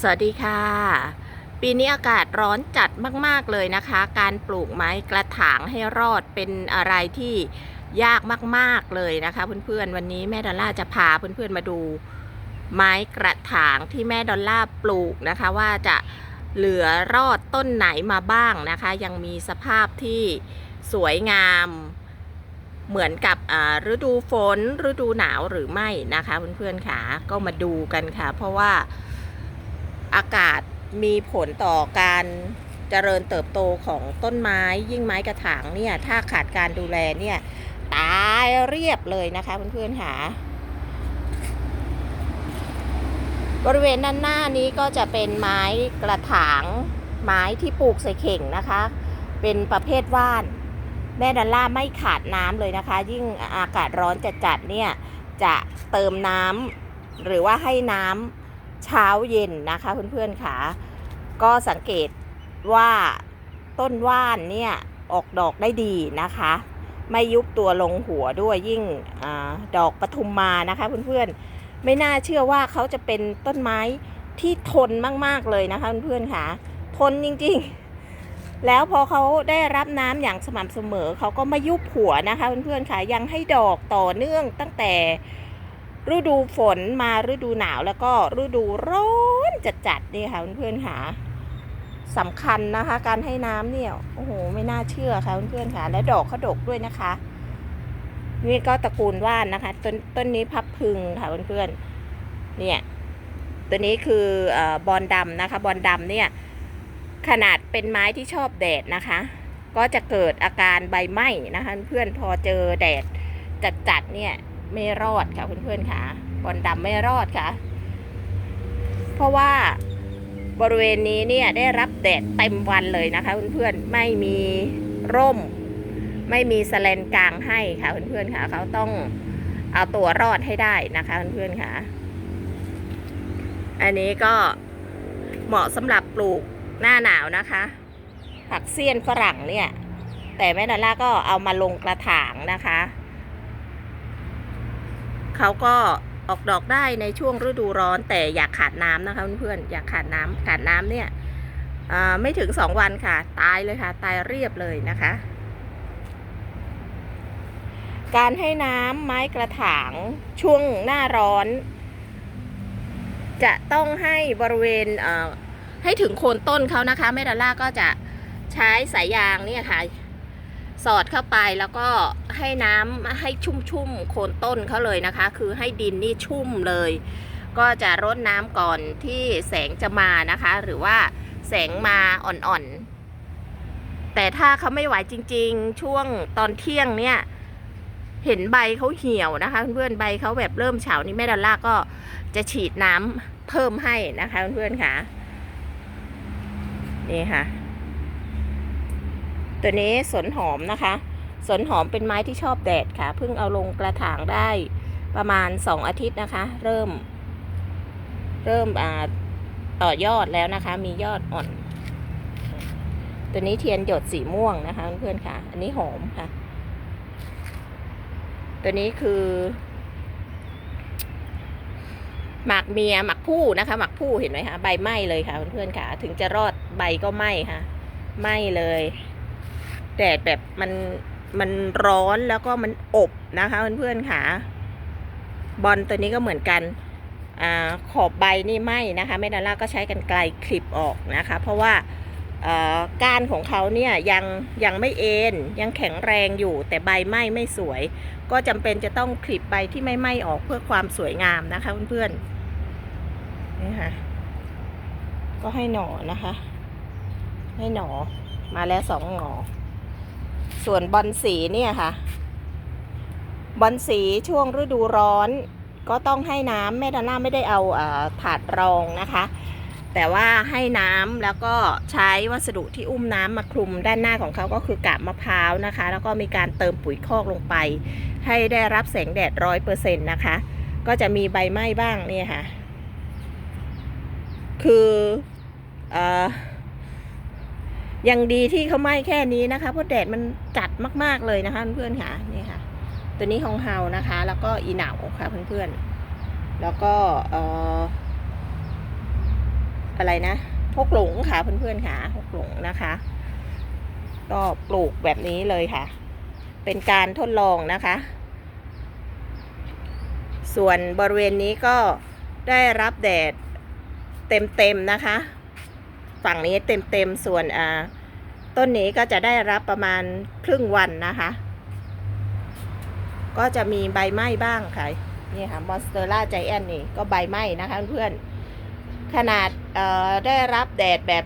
สวัสดีค่ะ ปีนี้อากาศร้อนจัดมาก ๆ เลยนะคะ การปลูกไม้กระถางให้รอดเป็นอะไรที่ยากมาก ๆ เลยนะคะ เพื่อน ๆ วันนี้แม่ดอลล่าจะพาเพื่อน ๆ มาดูไม้กระถางที่แม่ดอลล่าปลูกนะคะว่าจะเหลือรอดต้นไหนมาบ้างนะคะ ยังมีสภาพที่สวยงามเหมือนกับฤดูฝนฤดูหนาวหรือไม่นะคะ เพื่อนๆค่ะก็มาดูกันค่ะ เพราะว่า อากาศมีผลต่อการเจริญเติบโตของต้นไม้ยิ่งไม้กระถางเนี่ยถ้าขาดการดูแลเนี่ยตายเรียบเลยนะคะเพื่อนๆค่ะบริเวณด้านหน้านี้ก็จะเป็นไม้กระถาง ไม้ที่ปลูกใส่เข่งนะคะ เป็นประเภทว่าน แม่ดัลล่าไม่ขาดน้ำเลยนะคะ ยิ่งอากาศร้อนจัดๆเนี่ยจะเติมน้ำหรือว่าให้น้ำ เช้าเย็นนะคะเพื่อนๆค่ะก็สังเกตว่าต้นว่านเนี่ยออกดอกได้ดีนะคะ ไม่ยุบตัวลงหัวด้วยยิ่งอดอกปทุมมานะคะเพื่อนๆไม่น่าเชื่อว่าเขาจะเป็นต้นไม้ที่ทนมากๆเลยนะคะเพื่อนๆค่ะทนจริงๆ แล้วพอเขาได้รับน้ำอย่างสม่ำเสมอเขาก็ไม่ยุบหัวนะคะเพื่อนๆค่ะยังให้ดอกต่อเนื่องตั้งแต่ ฤดูฝนมาฤดูหนาวแล้วก็ฤดูร้อนจัดๆนี่ค่ะเพื่อนๆค่ะสำคัญนะคะ การให้น้ำเนี่ยโอ้โหไม่น่าเชื่อค่ะเพื่อนๆค่ะ และดอกเขาดกด้วยนะคะ นี่ก็ตระกูลว่านนะคะต้นต้นนี้พับพึงค่ะเพื่อนๆเนี่ยตัวนี้คืออบอลดำนะคะบอลดำเนี่ยขนาดเป็นไม้ที่ชอบแดดนะคะ ก็จะเกิดอาการใบไหม้นะคะ เพื่อนพอเจอแดดจัดๆเนี่ย ไม่รอดค่ะเพื่อนๆค่ะบอลดำไม่รอดค่ะ เพราะว่าบริเวณนี้เนี่ยได้รับแดดเต็มวันเลยนะคะเพื่อนๆไม่มีร่ม ไม่มีสแลนกลางให้ค่ะเพื่อนๆค่ะเขาต้องเอาตัวรอดให้ได้นะคะเพื่อนๆค่ะ อันนี้ก็เหมาะสำหรับปลูกหน้าหนาวนะคะ ผักเสี้ยนฝรั่งเนี่ย แต่แม่ดอลล่าก็เอามาลงกระถางนะคะ เขาก็ออกดอกได้ในช่วงฤดูร้อน แต่อยากขาดน้ำนะคะเพื่อนๆอยากขาดน้ำขาดน้ำเนี่ยไม่ถึงสองวันค่ะ ตายเลยค่ะ ตายเรียบเลยนะคะ การให้น้ำไม้กระถางช่วงหน้าร้อน จะต้องให้บริเวณเให้ถึงโคนต้นเขานะคะแม่ดอลล่าก็จะใช้สายยางเนี่ยค่ะ สอดเข้าไปแล้วก็ให้น้ำให้ชุ่มๆโคนต้นเขาเลยนะคะ คือให้ดินนี่ชุ่มเลย ก็จะรดน้ำก่อนที่แสงจะมานะคะ หรือว่าแสงมาอ่อนๆ แต่ถ้าเขาไม่ไหวจริง ๆ ช่วงตอนเที่ยงเนี่ยเห็นใบเขาเหี่ยวนะคะเพื่อนใบเขาแบบเริ่มเฉานี่แม่ดอลล่าก็จะฉีดน้ำเพิ่มให้นะคะเพื่อนๆค่ะนี่ค่ะ ตัวนี้สนหอมนะคะ สนหอมเป็นไม้ที่ชอบแดดค่ะ เพิ่งเอาลงกระถางได้ประมาณสองอาทิตย์นะคะ เริ่ม เริ่มอ่าต่อยอดแล้วนะคะ มียอดอ่อน ตัวนี้เทียนหยดสีม่วงนะคะเพื่อนๆค่ะ อันนี้หอมค่ะ ตัวนี้คือหมากเมียหมากผู้นะคะหมากผู้เห็นไหมคะใบไหม้เลยค่ะเพื่อนๆค่ะ ถึงจะรอดใบก็ไหม้ค่ะไหม้เลย แดดแบบมันมันร้อนแล้วก็มันอบนะคะเพื่อนๆค่ะ บอลตัวนี้ก็เหมือนกันอขอบใบนี่ไหมนะคะแม่ดาล่าก็ใช้กันไกลคลิปออกนะคะ เพราะว่าก้านของเขาเนี่ยยังยังไม่เอ็นยังแข็งแรงอยู่ แต่ใบไหม้ไม่สวย ก็จำเป็นจะต้องคลิปใบที่ไม่ไหม้ออกเพื่อความสวยงามนะคะเพื่อนๆนี่ค่ะก็ให้หนอนะคะ ให้หน่อมาแล้วสองหน่อ ส่วนบอลสีเนี่ยค่ะ บอลสีช่วงฤดูร้อน ก็ต้องให้น้ำแม่ดาน่าไม่ได้เอาถาดรองนะคะ แต่ว่าให้น้ำแล้วก็ใช้วัสดุที่อุ้มน้ำมาคลุมด้านหน้าของเขาก็คือกาบมะพร้าวนะคะ แล้วก็มีการเติมปุ๋ยคอกลงไป ให้ได้รับแสงแดดร้อยเปอร์เซ็นต์นะคะ ก็จะมีใบไหม้บ้างเนี่ยค่ะ คือเออ ยังดีที่เขาไหม้แค่นี้นะคะเพราะแดดมันจัดมาก ๆเลยนะคะ เพื่อนๆค่ะนี่ค่ะ ตัวนี้ของเฮานะคะ แล้วก็อีเหนาค่ะเพื่อนๆแล้วก็เอ่ออะไรนะฮกหลงค่ะเพื่อนๆค่ะฮกหลงนะคะ ก็ปลูกแบบนี้เลยค่ะ เป็นการทดลองนะคะ ส่วนบริเวณนี้ก็ได้รับแดดเต็มๆนะคะ ฝั่งนี้เต็มๆส่วนอ่า ต้นนี้ก็จะได้รับประมาณครึ่งวันนะคะ ก็จะมีใบไหม้บ้างค่ะนี่ค่ะมอนสเตอร่าใจแอนนี่ก็ใบไหม้นะคะเพื่อนขนาดเอ่อได้รับแดดแบบ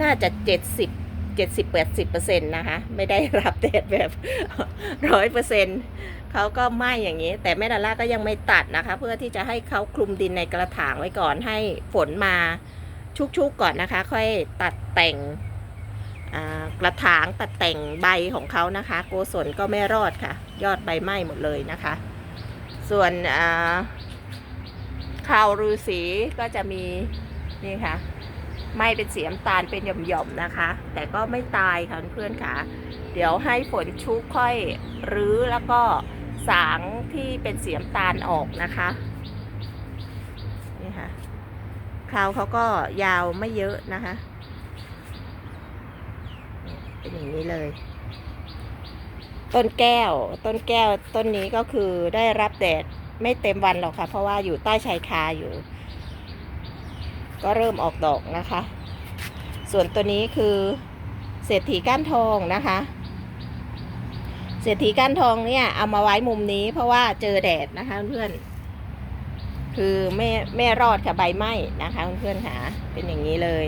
น่าจะเจ็ดสิบเจ็ดสิบแปดสิบเปอร์เซ็นต์นะคะ ไม่ได้รับแดดแบบร้อยเปอร์เซ็นต์เขาก็ไหม้อย่างนี้ แต่แม่ดาล่าก็ยังไม่ตัดนะคะ เพื่อที่จะให้เขาคลุมดินในกระถางไว้ก่อนให้ฝนมา ชุกๆก่อนนะคะ ค่อยตัดแต่งกระถางตัดแต่งใบของเขานะคะ โกศลก็ไม่รอดค่ะ ยอดใบไหม้หมดเลยนะคะ ส่วนอ่าข่าวฤาษีก็จะมีนี่ค่ะไหม่เป็นสีน้ำตาลเป็นหย่อมๆนะคะ แต่ก็ไม่ตายค่ะเพื่อนๆค่ะ เดี๋ยวให้ฝนชุกค่อยรื้อแล้วก็สางที่เป็นสีน้ำตาลออกนะคะนี่ค่ะค ราวเขาก็ยาวไม่เยอะนะคะ เป็นอย่างนี้เลย ต้นแก้ว ต้นแก้ว ต้นนี้ก็คือได้รับแดดไม่เต็มวันหรอกค่ะ เพราะว่าอยู่ใต้ชายคาอยู่ ก็เริ่มออกดอกนะคะ ส่วนตัวนี้คือเศรษฐีก้านทองนะคะเศรษฐีก้านทองเนี่ยเอามาไว้มุมนี้เพราะว่าเจอแดดนะคะเพื่อน คือไม่ไม่รอดค่ะใบไหม้นะคะเพื่อนๆค่ะเป็นอย่างนี้เลย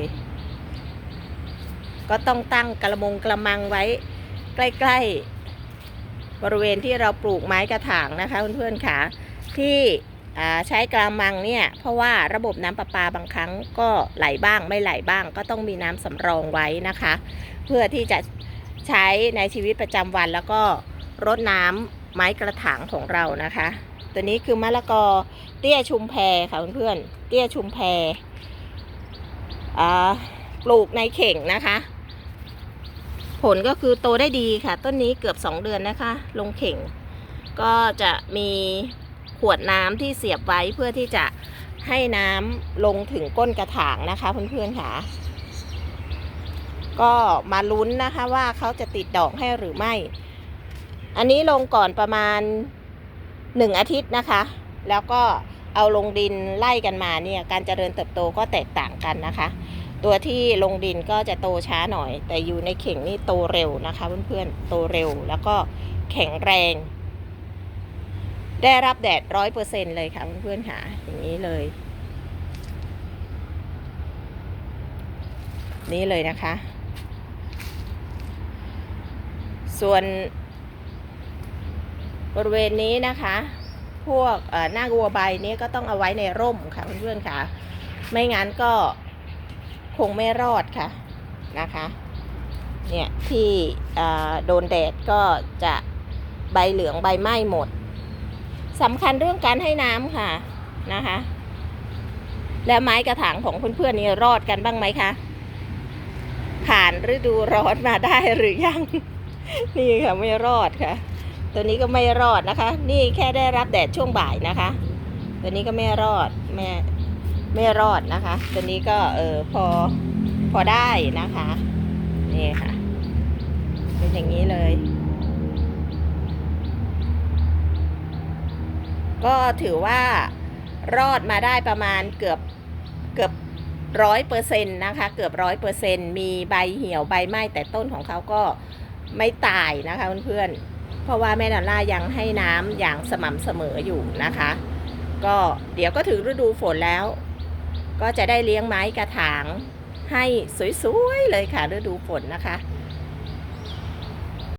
ก็ต้องตั้งกระมงกระมังไว้ ใกล้ๆ บริเวณที่เราปลูกไม้กระถางนะคะเพื่อนๆค่ะที่ใช้กระมังเนี่ยเพราะว่าระบบน้ำประปาบางครั้งก็ไหลบ้างไม่ไหลบ้าง ก็ต้องมีน้ำสำรองไว้นะคะ เพื่อที่จะใช้ในชีวิตประจำวันแล้วก็รดน้ำไม้กระถางของเรานะคะ ตัวนี้คือมะละกอเตี้ยชุมแพค่ะเพื่อนๆเตี้ยชุมแพอ่าปลูกในเข่งนะคะ ผลก็คือโตได้ดีค่ะ ต้นนี้เกือบ 2 เดือนนะคะ ลงเข่ง ก็จะมีขวดน้ำที่เสียบไว้เพื่อที่จะให้น้ำลงถึงก้นกระถางนะคะเพื่อนๆค่ะ ก็มาลุ้นนะคะว่าเขาจะติดดอกให้หรือไม่ อันนี้ลงก่อนประมาณ หนึ่งอาทิตย์นะคะ แล้วก็เอาลงดินไล่กันมาเนี่ยการเจริญเติบโตก็แตกต่างกันนะคะ ตัวที่ลงดินก็จะโตช้าหน่อย แต่อยู่ในเข่งนี่โตเร็วนะคะเพื่อนๆโตเร็วแล้วก็แข็งแรง ได้รับแดดร้อยเปอร์เซ็นเลยค่ะเพื่อนๆค่ะอย่างนี้เลย นี่เลยนะคะ ส่วน บริเวณนี้นะคะ พวกหน้าวัวใบนี้ก็ต้องเอาไว้ในร่มค่ะเพื่อนๆค่ะ ไม่งั้นก็คงไม่รอดค่ะนะคะเนี่ยที่โดนแดดก็จะใบเหลืองใบไหม้หมดสำคัญเรื่องการให้น้ำค่ะนะคะ แล้วไม้กระถางของเพื่อนๆนี่รอดกันบ้างไหมคะผ่านฤดูร้อนมาได้หรือยัง นี่ค่ะไม่รอดค่ะ ตัวนี้ก็ไม่รอดนะคะ นี่แค่ได้รับแดดช่วงบ่ายนะคะ ตัวนี้ก็ไม่รอดแม่ไม่รอดนะคะ ตัวนี้ก็เออพอพอได้นะคะนี่ค่ะ เป็นอย่างนี้เลย ก็ถือว่ารอดมาได้ประมาณเกือบเกือบร้อยเปอร์เซ็นต์นะคะ เกือบร้อยเปอร์เซ็นต์มีใบเหี่ยวใบไหม้แต่ต้นของเขาก็ไม่ตายนะคะเพื่อนๆ เพราะว่าแม่ดอลล่ายังให้น้ำอย่างสม่ำเสมออยู่นะคะ ก็เดี๋ยวก็ถึงฤดูฝนแล้ว ก็จะได้เลี้ยงไม้กระถางให้สวยๆเลยค่ะฤดูฝนนะคะ